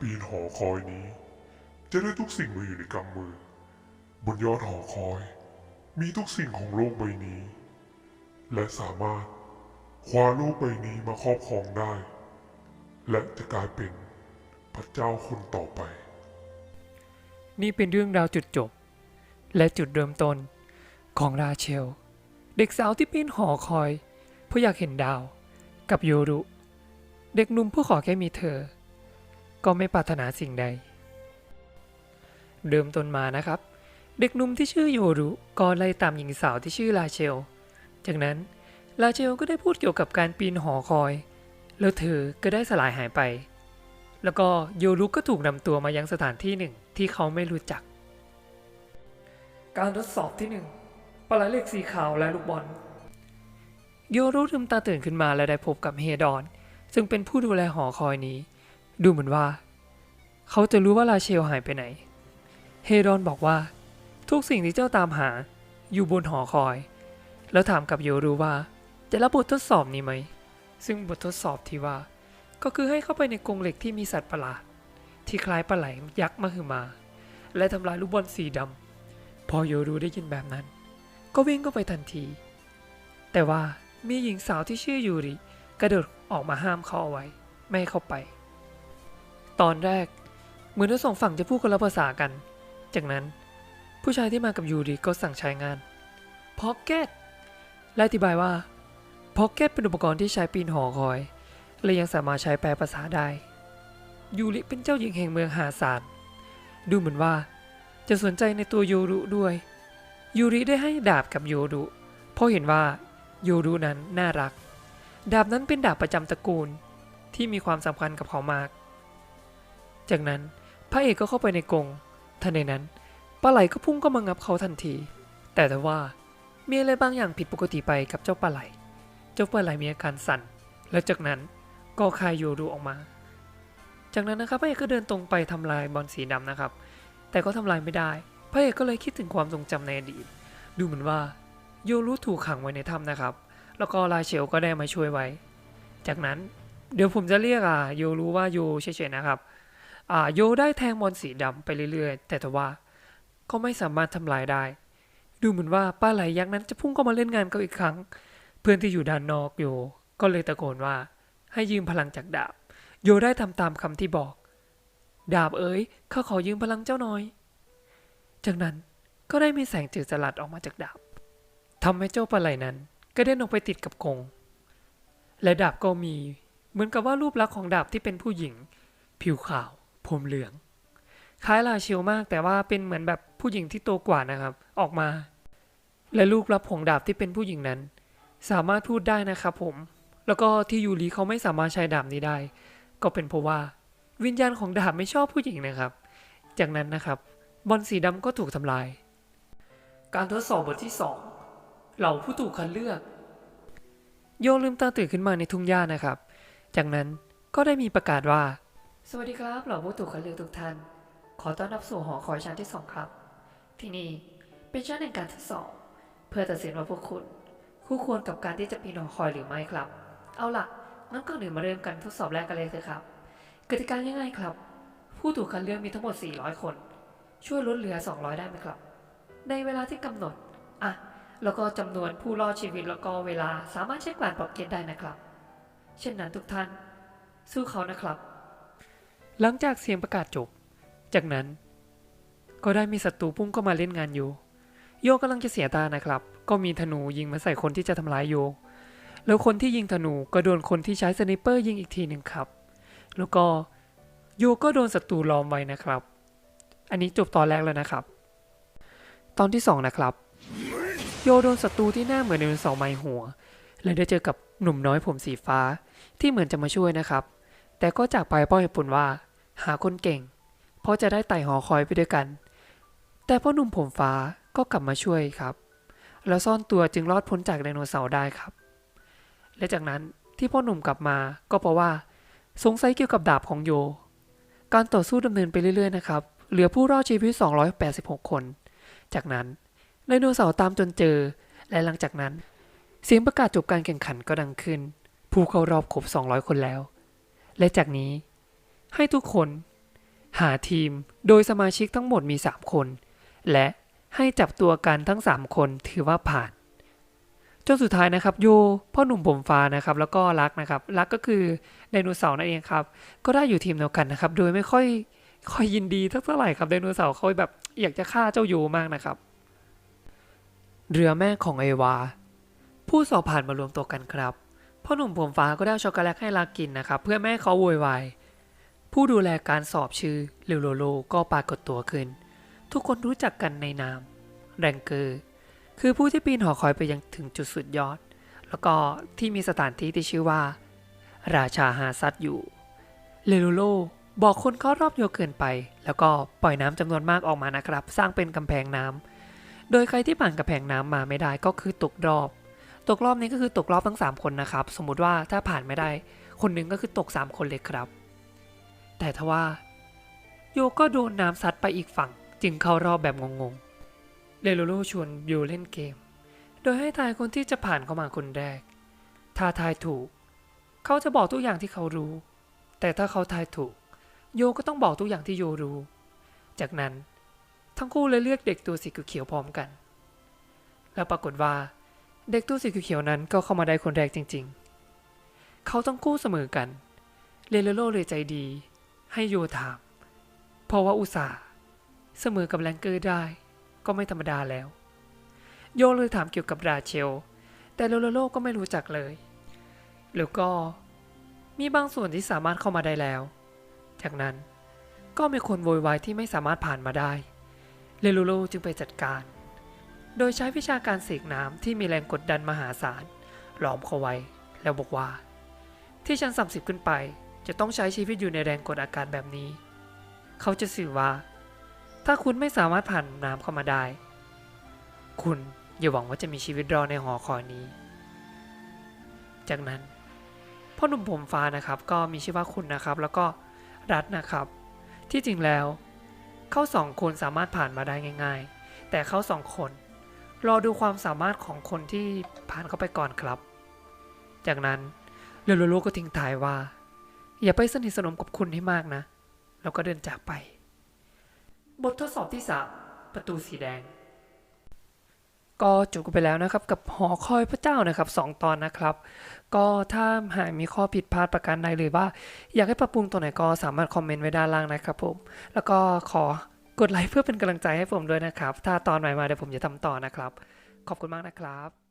ปีนหอคอยนี้ จะได้ทุกสิ่งมาอยู่ในกำมือ บนยอดหอคอย มีทุกสิ่งของโลกใบนี้ และสามารถคว้าโลกใบนี้มาครอบครองได้ และจะกลายเป็นพระเจ้าคนต่อไป นี่เป็นเรื่องราวจุดจบ และจุดเริ่มต้นของราเชล เด็กสาวที่ปีนหอคอย เพื่ออยากเห็นดาว กับโยรุ เด็กหนุ่มผู้ขอแค่มีเธอ ก็ไม่ปรารถนาสิ่งใด เริ่มต้นมานะครับ เด็กหนุ่มที่ชื่อโยรุก็ไล่ตามหญิงสาวที่ชื่อราเชล จากนั้นราเชลก็ได้พูดเกี่ยวกับการปีนหอคอย แล้วเธอก็ได้สลายหายไป แล้วก็โยรุก็ถูกนำตัวมายังสถานที่หนึ่งที่เขาไม่รู้จัก การทดสอบที่หนึ่งปลาไหลเล็กสีขาวและลูกบอล โยรุลืมตาตื่นขึ้นมาและได้พบกับเฮดอน ซึ่งเป็นผู้ดูแลหอคอยนี้ ดูเหมือนว่า เขาจะรู้ว่าลาเชลหายไปไหน เฮดอนบอกว่า ทุกสิ่งที่เจ้าตามหาอยู่บนหอคอย แล้วถามกับโยรุว่า จะรับบททดสอบนี้ไหม ซึ่งบททดสอบที่ว่า ก็คือให้เข้าไปในกรงเหล็กที่มีสัตว์ประหลาด ที่คล้ายปลาไหลยักษ์มาหึมา และทำลายลูกบอลสีดำพอโยรูได้ยินแบบนั้น ก็วิ่งเข้าไปทันที แต่ว่ามีหญิงสาวที่ชื่อยูริกระโดดออกมาห้ามเขาเอาไว้ ไม่ให้เข้าไป ตอนแรก เหมือนทั้งสองฝั่งจะพูดคนละภาษากัน จากนั้นผู้ชายที่มากับยูริก็สั่งใช้งานพ็อกเก็ตและอธิบายว่าพ็อกเก็ตเป็นอุปกรณ์ที่ใช้ปีนหอคอย และยังสามารถใช้แปลภาษาได้ ยูริเป็นเจ้าหญิงแห่งเมืองหาสารดูเหมือนว่า จะสนใจในตัวโยรุด้วย ยูริได้ให้ดาบกับโยรุเพราะเห็นว่าโยรุนั้นน่ารัก ดาบนั้นเป็นดาบประจำตระกูลที่มีความสำคัญกับเขามาก จากนั้นพระเอกก็เข้าไปในกรงทันใดนั้นปลาไหลก็พุ่งเข้ามางับเขาทันที แต่แต่ว่ามีอะไรบางอย่างผิดปกติไปกับเจ้าปลาไหล เจ้าปลาไหลมีอาการสั่น แล้วจากนั้นก็คายโยรุออกมา จากนั้นนะครับพระเอกก็เดินตรงไปทำลายบอลสีดำนะครับ แต่ก็ทำลายไม่ได้ พระเอกก็เลยคิดถึงความทรงจำในอดีต ดูเหมือนว่าโยรุถูกขังไว้ในถ้ำนะครับ แล้วก็ลาเชลก็ได้มาช่วยไว้ จากนั้นเดี๋ยวผมจะเรียกอ่าโยรู้ว่าโยเฉยๆนะครับ โยได้แทงบอลสีดำไปเรื่อยๆ แต่ทว่าก็ไม่สามารถทำลายได้ ดูเหมือนว่าป้าไหลยักษ์นั้นจะพุ่งเข้ามาเล่นงานเขาอีกครั้ง เพื่อนที่อยู่ด้านนอกโยก็เลยตะโกนว่า ให้ยืมพลังจากดาบ โยได้ทำตามคำที่บอก ดาบเอ๋ยข้าขอยืมพลังเจ้าหน่อย จากนั้นก็ได้มีแสงจืดสลัดออกมาจากดาบทำให้เจ้าปลาไหลนั้นกระเด็นออกไปติดกับกง และดาบก็มี เหมือนกับว่ารูปลักษณ์ของดาบที่เป็นผู้หญิง ผิวขาว ผมเหลือง คล้ายลาเชลมากแต่ว่าเป็นเหมือนแบบผู้หญิงที่โตกว่านะครับ ออกมา และรูปลักษณ์ของดาบที่เป็นผู้หญิงนั้น สามารถพูดได้นะครับผม แล้วก็ที่ยูริเขาไม่สามารถใช้ดาบนี้ได้ ก็เป็นเพราะว่า วิญญาณของดาบไม่ชอบผู้หญิงนะครับ จากนั้นนะครับ บอลสีดำก็ถูกทำลาย การทดสอบบทที่สองเหล่าผู้ถูกคัดเลือก โยลืมตาตื่นขึ้นมาในทุ่งหญ้านะครับ จากนั้นก็ได้มีประกาศว่า สวัสดีครับเหล่าผู้ถูกคัดเลือกทุกท่าน ขอต้อนรับสู่หอคอยชั้นที่สองครับ ที่นี่เป็นชั้นแห่งการทดสอบเพื่อตัดสินว่าพวกคุณ คู่ควรกับการที่จะปีนหอคอยหรือไม่ครับ เอาล่ะงั้นก่อนอื่นมาเริ่มกันทดสอบแรกกันเลยเถอะครับกติกาง่ายๆครับ ผู้ถูกคัดเลือกมีทั้งหมด 400 คน ช่วยลดเหลือ 200 ได้ไหมครับ ในเวลาที่กำหนดอะแล้วก็จำนวนผู้รอดชีวิตแล้วก็เวลาสามารถใช้กวานปรับเกณฑ์ได้นะครับ เช่นนั้นทุกท่าน สู้เขานะครับ หลังจากเสียงประกาศจบ จากนั้น ก็ได้มีศัตรูพุ่งเข้ามาเล่นงานโย โยกำลังจะเสียตานะครับ ก็มีธนูยิงมาใส่คนที่จะทำร้ายโย แล้วคนที่ยิงธนูก็โดนคนที่ใช้สไนเปอร์ยิงอีกทีหนึ่งครับ แล้วก็โยก็โดนศัตรูล้อมไว้นะครับ อันนี้จบตอนแรกแล้วนะครับ ตอนที่สองนะครับ โยโดนศัตรูที่หน้าเหมือนไดนเสาร์ไม้หัว และได้เจอกับหนุ่มน้อยผมสีฟ้าที่เหมือนจะมาช่วยนะครับ แต่ก็จากไปเพราะเหตุผลว่า หาคนเก่ง เพราะจะได้ไต่หอคอยไปด้วยกัน แต่พ่อหนุ่มผมฟ้าก็กลับมาช่วยครับ แล้วซ่อนตัวจึงรอดพ้นจากไดโนเสาร์ได้ครับ และจากนั้นที่พ่อหนุ่มกลับมาก็เพราะว่า สงสัยเกี่ยวกับดาบของโย การต่อสู้ดำเนินไปเรื่อยๆนะครับ เหลือผู้รอดชีวิต 286 คน จากนั้นไดโนเสาร์ตามจนเจอ และหลังจากนั้น เสียงประกาศจบการแข่งขันก็ดังขึ้น ผู้เข้ารอบครบ 200 คนแล้ว และจากนี้ ให้ทุกคน หาทีมโดยสมาชิกทั้งหมดมี 3 คน และให้จับตัวกันทั้ง 3 คนถือว่าผ่านจนสุดท้ายนะครับโยพ่อหนุ่มผมฟ้านะครับแล้วก็รักนะครับรักก็คือไดโนเสาร์นั่นเองครับก็ได้อยู่ทีมเดียวกันนะครับโดยไม่ค่อยค่อยยินดีเท่าไหร่ครับไดโนเสาร์เขาแบบอยากจะฆ่าเจ้าโยมากนะครับ เรือแม่ของเอวา ผู้สอบผ่านมารวมตัวกันครับ พ่อหนุ่มผมฟ้าก็ได้ช็อกโกแลตให้ลากินนะครับ เพื่อไม่ให้เขาโวยวาย ผู้ดูแลการสอบชื่อเรโลโลก็ปรากฏตัวขึ้น ทุกคนรู้จักกันในนามแรงเกอร์คือผู้ที่ปีนหอคอยไปยังถึงจุดสุดยอด แล้วก็ที่มีสถานที่ที่ชื่อว่า ราชาหาซัดอยู่เลโลโลบอกคนเข้ารอบโยเกินไป แล้วก็ปล่อยน้ำจำนวนมากออกมานะครับ สร้างเป็นกำแพงน้ำโดยใครที่ผ่านกำแพงน้ำมาไม่ได้ก็คือตกรอบ ตกรอบนี้ก็คือตกรอบทั้ง 3 คนนะครับ สมมุติว่าถ้าผ่านไม่ได้ คนหนึ่งก็คือตก 3 คนเลยครับ แต่ทว่า โยก็โดนน้ำซัดไปอีกฝั่ง จึงเข้ารอบแบบงงๆเลโลโลชวนโยเล่นเกม โดยให้ทายคนที่จะผ่านเข้ามาคนแรก ถ้าทายถูก เขาจะบอกทุกอย่างที่เขารู้ แต่ถ้าเขาทายถูก โยก็ต้องบอกทุกอย่างที่โยรู้ จากนั้น ทั้งคู่เลยเลือกเด็กตัวสีเขียวพร้อมกัน แล้วปรากฏว่า เด็กตัวสีเขียวนั้นก็เข้ามาได้คนแรกจริง ๆ เขาต้องคู่เสมอกัน เลโลโลเลยใจดี ให้โยถาม เพราะว่าอุตส่าห์เสมอกับแรงเกอร์ได้ ก็ไม่ธรรมดาแล้ว โยเลยถามเกี่ยวกับราเชล แต่เลโลโลก็ไม่รู้จักเลย แล้วก็มีบางส่วนที่สามารถเข้ามาได้แล้ว จากนั้นก็มีคนโวยวายที่ไม่สามารถผ่านมาได้ เลโลโลจึงไปจัดการ โดยใช้วิชาการเสกน้ำที่มีแรงกดดันมหาศาลหลอมเขาไว้ แล้วบอกว่า ที่ชั้น30 ขึ้นไป จะต้องใช้ชีวิตอยู่ในแรงกดอากาศแบบนี้ เขาจะสื่อว่า ถ้าคุณไม่สามารถผ่านน้ำเข้ามาได้ คุณอย่าหวังว่าจะมีชีวิตรอดในหอคอยนี้ จากนั้นพ่อหนุ่มผมฟ้านะครับ ก็มีชื่อว่าคุณนะครับ แล้วก็รัฐนะครับ ที่จริงแล้ว เขาสองคนสามารถผ่านมาได้ง่าย ๆ แต่เขาสองคน รอดูความสามารถของคนที่ผ่านเข้าไปก่อนครับ จากนั้นเรโลโลก็ทิ้งท้ายว่า อย่าไปสนิทสนมกับคุณให้มากนะ แล้วก็เดินจากไป บททดสอบที่3ประตูสีแดง ก็จบกันไปแล้วนะครับ กับหอคอยพระเจ้านะครับสองตอนนะครับ ก็ถ้าหากมีข้อผิดพลาดประการใดหรือว่า อยากให้ปรับปรุงตัวไหนก็สามารถคอมเมนต์ไว้ด้านล่างนะครับผม แล้วก็ขอ กดไลค์เพื่อเป็นกำลังใจให้ผมด้วยนะครับ ถ้าตอนใหม่มาเดี๋ยวผมจะทำต่อนะครับ ขอบคุณมากนะครับ